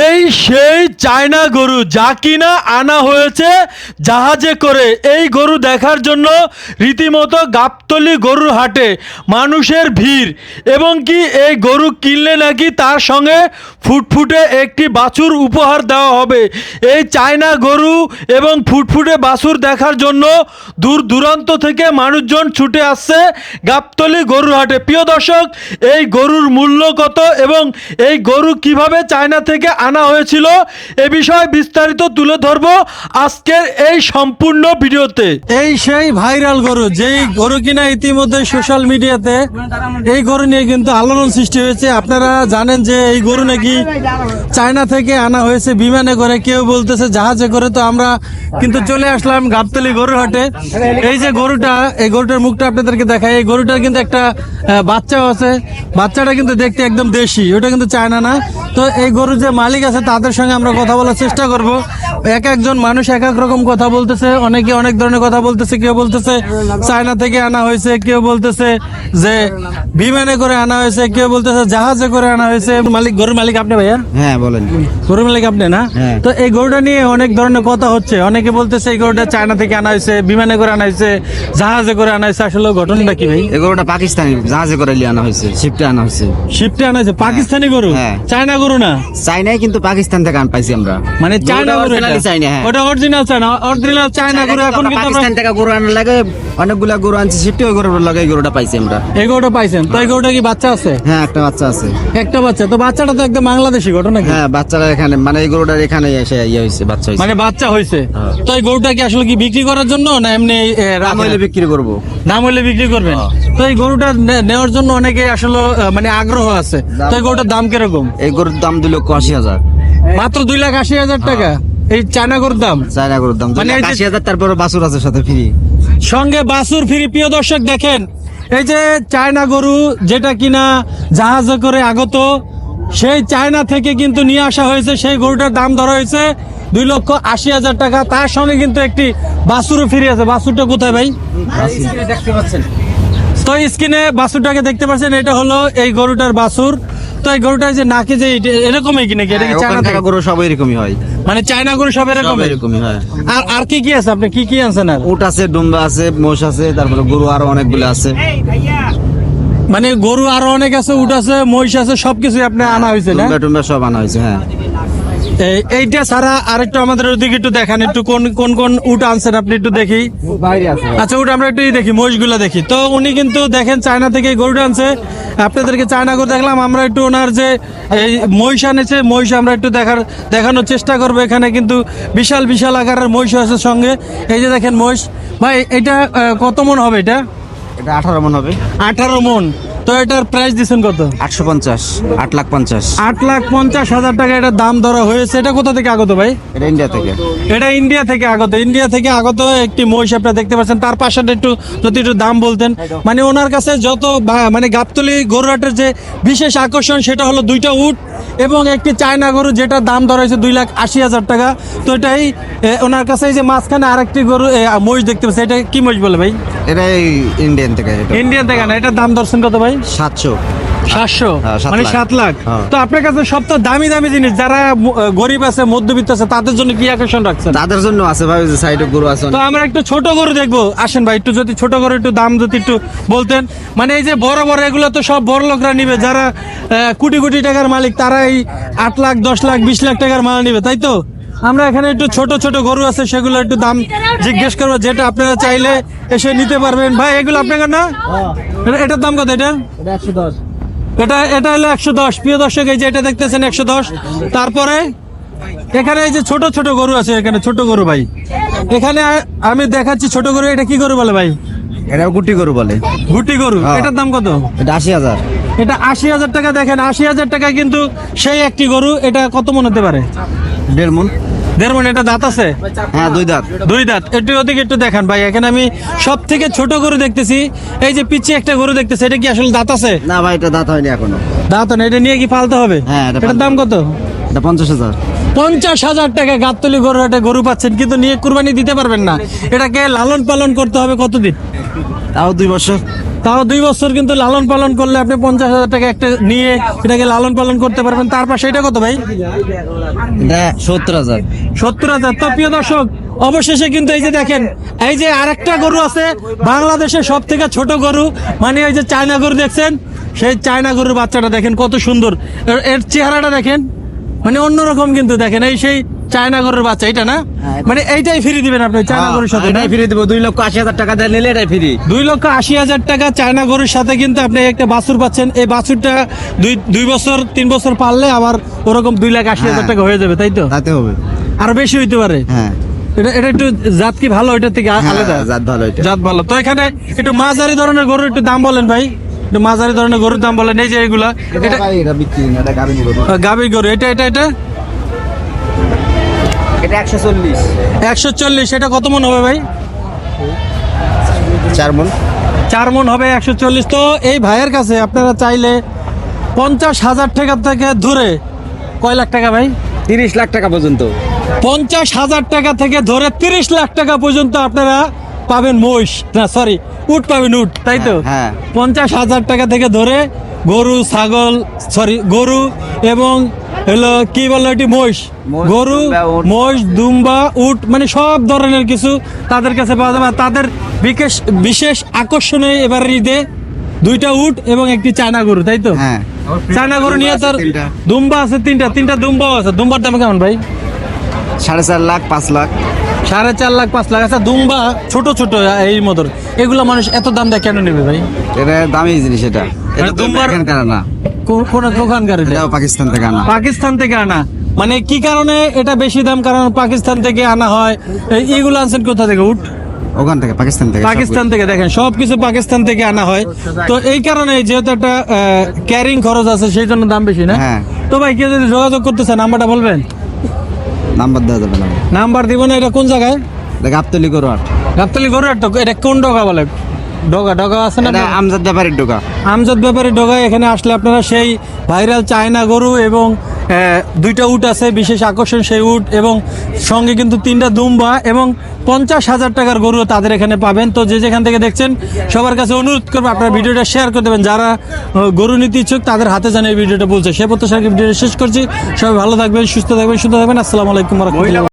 এই সেই চায়না গরু যা কিনা আনা হয়েছে জাহাজে করে। এই গরু দেখার জন্য রীতিমতো গাবতলি গরুর হাটে মানুষের ভিড়। এবং কি এই গরু কিনলে নাকি তার সঙ্গে ফুটফুটে একটি বাছুর উপহার দেওয়া হবে। এই চায়না গরু এবং ফুটফুটে বাছুর দেখার জন্য দূর দূরান্ত থেকে মানুষজন ছুটে আসছে গাবতলি গরুর হাটে। প্রিয় দর্শক, এই গরুর মূল্য কত এবং এই গরু কীভাবে চায়না থেকে আনা হয়েছিল। এ বিষয়ে বিস্তারিত তুলে ধরবো আজকের এই সম্পূর্ণ ভিডিওতে। এই সেই ভাইরাল গরু যেই গরু কিনা ইতিমধ্যে সোশ্যাল মিডিয়াতে এই গরু নিয়ে কিন্তু আলোড়ন সৃষ্টি হয়েছে। আপনারা জানেন যে এই গরু নাকি চায়না থেকে আনা হয়েছে বিমানে করে। কেউ বলতেছে জাহাজে করে। তো আমরা কিন্তু চলে আসলাম গাবতলি গরুর হাটে। এই যে গরুটা এই গরুটার মুখটা আপনাদেরকে দেখায় এই গরুটার কিন্তু একটা আহ, বাচ্চাও আছে। বাচ্চাটা কিন্তু দেখতে একদম দেশি ওটা কিন্তু চায়না না। তো এই গরুর যে মালিক আছে তাদের সঙ্গে আমরা কথা বলার চেষ্টা করব। এক একজন মানুষ এক এক রকম কথা বলতেছে অনেকে অনেক ধরনের কথা বলতেছে কেউ বলতেছে চায়না থেকে আনা হয়েছে কেউ বলতেছে যে বিমানে করে আনা হয়েছে কেউ বলতেছে জাহাজে করে আনা হয়েছে। মালিক গরুর মালিক আপনি ভাইয়া? হ্যাঁ বলেন। গরুর মালিক আপনি না? হ্যাঁ। তো এই গরুটা নিয়ে অনেক ধরনের কথা হচ্ছে। অনেকে বলতেছে এই গরুটা চায়না থেকে আনা হয়েছে বিমানে করে আনা হয়েছে জাহাজে করে আনা হয়েছে। আসলে ঘটনাটা কি ভাই? এই গরুটা পাকিস্তানি জাহাজে করে আনা হয়েছে শিপটে আনা হয়েছে। শিফটে আনা হয়েছে পাকিস্তানি গরু? হ্যাঁ। চায়না গরু না? চাইনাই কিন্তু পাকিস্তান থেকে আন পাইছি আমরা মানে চায়না গরু originally চাইনা, হ্যাঁ। ওটা অরিজিনাল চায়না অরিজিনাল চায়না এখন পাকিস্তান থেকে গরু আনা লাগে অনেকগুলা গরু আনছি শিফটে ওই গরুর লাগে এই গরুটা পাইছি আমরা। এই গরুটা পাইছেন? তো এই গরুটা কি বাচ্চা আছে? হ্যাঁ একটা বাচ্চা আছে। একটা বাচ্চা? তো বাচ্চাটা তো একদম বাংলাদেশি ঘটনা কি হ্যাঁ বাচ্চারা এখানে মানে এই গরুটার এখানে এসে ইয়ে হয়েছে বাচ্চা হয়েছে মানে বাচ্চা হয়েছে হ্যাঁ। তো এই গরুটা কি আসলে কি বিক্রি করার জন্য না এমনি দাম হইলে বিক্রি করব। দাম হলে বিক্রি করবেন? হ্যাঁ। তো এই গরুটা নেওয়ার জন্য অনেকে আসলে মানে আগ্রহ আছে। তো এই গরুটার দাম কীরকম? এই গরুর দাম দুই লক্ষ আশি হাজার। মাত্র দুই লাখ আশি হাজার টাকা? এই চায়না গরুর দাম? চায়না গরুর দাম। মানে আশি হাজার তারপরে বাসুর আছে সাথে ফ্রি। সঙ্গে বাসুর ফিরি। প্রিয় দর্শক দেখেন এই যে চায়না গরু যেটা কিনা জাহাজে করে আগত সেই চায়না থেকে কিন্তু নিয়ে আসা হয়েছে। সেই গরুটার দাম ধরা হয়েছে দুই লক্ষ আশি হাজার টাকা। তার সঙ্গে কিন্তু একটি বাসুরও ফিরে আছে। বাসুরটা কোথায় ভাই? দেখতে পাচ্ছেন। তো স্ক্রিনে বাসুরটাকে দেখতে পাচ্ছেন এটা হলো এই গরুটার বাসুর। তো এই গরুটা যে নাকে যে এরকমই কি নাকি? এটা কি হ্যাঁ, চায়না থেকে? গরু সব এরকমই হয়। মানে চায়না গরু সব এরকম এরকমই হয়। আর আর কি কি আছে আপনি? কি কি আনছেন আর? উট আছে ডুম্বা আছে মোষ আছে তারপরে গরু আরও অনেকগুলো আছে। মানে গরু আরও অনেক আছে উট আছে মহিষ আছে সবকিছু আপনি আনা হয়েছে না? টুম্বা সব আনা হয়েছে হ্যাঁ। এইটা ছাড়া আরেকটু আমাদের ওদিকে একটু দেখান একটু কোন কোন কোন উট আনছেন আপনি একটু দেখি। আচ্ছা উট আমরা একটু দেখি মহিষগুলো দেখি। তো উনি কিন্তু দেখেন চায়না থেকে গরুটা আনছে। আপনাদেরকে চায়না গরু দেখলাম আমরা একটু ওনার যে এই মহিষ আনেছে মহিষ আমরা একটু দেখার দেখানোর চেষ্টা করব। এখানে কিন্তু বিশাল বিশাল আকারের মহিষ আছে সঙ্গে। এই যে দেখেন মহিষ। ভাই এটা কত মন হবে এটা? এটা আঠারো মন হবে। আঠারো মন। তো এটার প্রাইস দিচ্ছেন কত? আটশো পঞ্চাশ আট লাখ পঞ্চাশ। আট লাখ পঞ্চাশ হাজার টাকা এটার দাম ধরা হয়েছে। এটা কোথা থেকে আগত ভাই? এটা ইন্ডিয়া থেকে। এটা ইন্ডিয়া থেকে আগত। ইন্ডিয়া থেকে আগত একটি মহিষ আপনারা দেখতে পাচ্ছেন। তার পাশে একটু যদি একটু দাম বলতেন। মানে ওনার কাছে যত মানে গাবতলি গরুহাটের যে বিশেষ আকর্ষণ সেটা হলো দুইটা উট এবং একটি চায়না গরু যেটা দাম ধরা হয়েছে দুই লাখ আশি হাজার টাকা। তো এটাই ওনার কাছে এই যে মাঝখানে আরেকটি গরু মহিষ দেখতে পাচ্ছি এটা কি মহিষ বলে ভাই? এটা ইন্ডিয়ান থেকে ইন্ডিয়ান থেকে না এটার দাম দর্শন কত ভাই? সাতশো। সাতশো? হ্যাঁ, মানে সাত লাখ। হ্যাঁ। তো আপনার কাছে সব তো দামি দামি জিনিস যারা গরিব আছে মধ্যবিত্ত আছে তাদের জন্য কি আকর্ষণ রাখছেন? তাদের জন্য আছে ভাই যে সাইডে গরু আছে। তো আমরা একটু ছোট গরু দেখব। আসেন ভাই একটু যদি ছোট গরু একটু দাম যদি একটু বলতেন। মানে এই যে বড় বড় এগুলো তো সব বড় লোকরা নিবে। যারা কোটি কোটি টাকার মালিক তারাই আট লাখ দশ লাখ বিশ লাখ টাকার মাল নিবে তাই তো? আমরা এখানে একটু ছোট ছোট গরু আছে সেগুলো একটু দাম জিজ্ঞেস করব যেটা আপনারা চাইলে এসে নিতে পারবেন। ভাই এগুলো আপনাকে না? এটার দাম কত এটা? এটা এটা হলো একশো দশ। প্রিয় দর্শক এই যে এটা দেখতেছেন একশো দশ। তারপরে এখানে এই যে ছোট ছোট গরু আছে এখানে ছোট গরু ভাই। এখানে আমি দেখাচ্ছি ছোট গরু এটা কি গরু বলে ভাই? এটা গুটি গরু বলে। গুটি গরু। হ্যাঁ। এটার দাম কত? এটা আশি হাজার। এটা আশি হাজার টাকা দেখেন আশি হাজার টাকা কিন্তু সেই একটি গরু এটা কত মন হতে পারে? দেড় মন। দেড় মন এটা দাঁত আছে? হ্যাঁ দুই দাঁত। দুই দাঁত। একটু ওদিকে একটু দেখান ভাই এখানে আমি সব থেকে ছোট গরু দেখতেছি। এই যে পিছিয়ে একটা গরু দেখতেছি এটা কি আসলে দাঁত আছে? না ভাই এটা দাঁত হয়নি এখনও। দাঁত না এটা নিয়ে কি ফালতে হবে? হ্যাঁ, এটা এটার দাম কত? এটা পঞ্চাশ হাজার। পঞ্চাশ হাজার টাকা গাবতলি গরু একটা গরু পাচ্ছেন কিন্তু নিয়ে কুরবানি দিতে পারবেন না। এটাকে লালন পালন করতে হবে কতদিন? তাও দুই বছর। তাও দুই বছর কিন্তু লালন পালন করলে আপনি পঞ্চাশ হাজার টাকা একটা নিয়ে এটাকে লালন পালন করতে পারবেন। তার পাশে এটা কত ভাই? এটা সত্তর হাজার। সত্তর হাজার। তো প্রিয় দর্শক অবশেষে কিন্তু এই যে দেখেন এই যে আরেকটা গরু আছে বাংলাদেশের সব থেকে ছোট গরু মানে এই যে চায়না গরু দেখছেন সেই চায়না গরুর বাচ্চাটা দেখেন কত সুন্দর। এর- এর চেহারাটা দেখেন মানে অন্যরকম কিন্তু দেখেন। এই সেই চায়না গরুর বাচ্চা এটা না? মানে এইটাই ফ্রি দিবেন আপনি চায়না গরুর সাথে হ্যাঁ, এটাই ফ্রি দেবো দুই লক্ষ আশি হাজার টাকা দিয়ে নিলে এটাই ফ্রি দুই লক্ষ আশি হাজার টাকা চায়না গরুর সাথে কিন্তু আপনি একটা বাছুর পাচ্ছেন। এই বাছুরটা দুই দুই বছর তিন বছর পারলে আবার ওরকম দুই লাখ আশি হাজার হ্যাঁ। টাকা হয়ে যাবে তাই তো? তাতে হবে। আরও বেশি হইতে পারে। হ্যাঁ। এটা এটা একটু জাত কি ভালো এটা থেকে হ্যাঁ, আলাদা? জাত ভালো এটা। জাত ভালো। তো এখানে একটু মাঝারি ধরনের গরুর একটু দাম বলেন ভাই। একটু মাঝারি ধরনের গরুর দাম বলেন এই যে এগুলা। এটা গাভী গরু এটা এটা এটা? এটা একশো চল্লিশ। একশো চল্লিশ এটা কত মন হবে ভাই? চার মন। চার মন হবে একশো চল্লিশ। তো এই ভাইয়ের কাছে আপনারা চাইলে পঞ্চাশ হাজার টাকা থেকে ধরে কয় লাখ টাকা ভাই? তিরিশ লাখ টাকা পর্যন্ত। পঞ্চাশ হাজার টাকা থেকে ধরে তিরিশ লাখ টাকা পর্যন্ত আপনারা পাবেন মহিষ। না সরি উট পাবেন উট তাই তো? হ্যাঁ। পঞ্চাশ হাজার টাকা থেকে ধরে গরু ছাগল সরি গরু এবং হলো কি বলল এটি মহিষ? গরু মহিষ দুম্বা উট মানে সব ধরনের কিছু তাদের কাছে পাওয়া যাবে। তাদের বিশেষ বিশেষ আকর্ষণীয় এবার ঈদে দুইটা উট এবং একটি চায়না গরু তাই তো? হ্যাঁ। চায়না গরু নিয়ে তার তিনটা। দুম্বা আছে তিনটা তিনটা দুম্বাও আছে। দুম্বার দাম কেমন ভাই? সাড়ে চার লাখ পাঁচ লাখ। সাড়ে চার লাখ পাঁচ লাখ। আচ্ছা দুম্বা ছোট ছোট এই মতন এগুলো মানুষ এত দাম দেয় কেন নেবে ভাই? এটা দামি জিনিস এটা। এটা তো দুম্বার- এখানকার না? কোন দোকানকার এটা পাকিস্তান থেকে আনা। পাকিস্তান থেকে আনা। মানে কি কারণে এটা বেশি দাম? কারণ পাকিস্তান থেকে আনা হয়। এইগুলো আনছেন কোথা থেকে? উঠ ওখান থেকে পাকিস্তান থেকে পাকিস্তান থেকে দেখেন সবকিছু পাকিস্তান থেকে আনা হয়। তো এই কারণে যেহেতু একটা ক্যারিং খরচ আছে সেই জন্য দাম বেশি না? হ্যাঁ। তো ভাই কেউ যদি যোগাযোগ করতে চান নাম্বারটা বলবেন? নাম্বার দেওয়া যাবে না। নাম্বার দিব না এটা কোন জায়গায়? করো আর গাবতলি গরু একটা এটা কোন ডগা বলে? ডগা ডগা আছে না আমজাদ ব্যাপারের ঢোকা আমজাদ ব্যাপারে ডগায় এখানে আসলে আপনারা সেই ভাইরাল চায়না গরু এবং দুইটা উট আছে বিশেষ আকর্ষণ সেই উট এবং সঙ্গে কিন্তু তিনটা দুম্বা এবং পঞ্চাশ হাজার টাকার গরু তাদের এখানে পাবেন। তো যে যেখান থেকে দেখছেন সবার কাছে অনুরোধ করব আপনারা ভিডিওটা শেয়ার করে দেবেন। যারা গরু নিতে ইচ্ছুক তাদের হাতে জানে এই ভিডিওটা বলছে সে প্রত্যাশা ভিডিওটা শেষ করছি। সবাই ভালো থাকবেন সুস্থ থাকবেন সুস্থ থাকবেন। আসসালামু আলাইকুম রহমতুল্লাহ।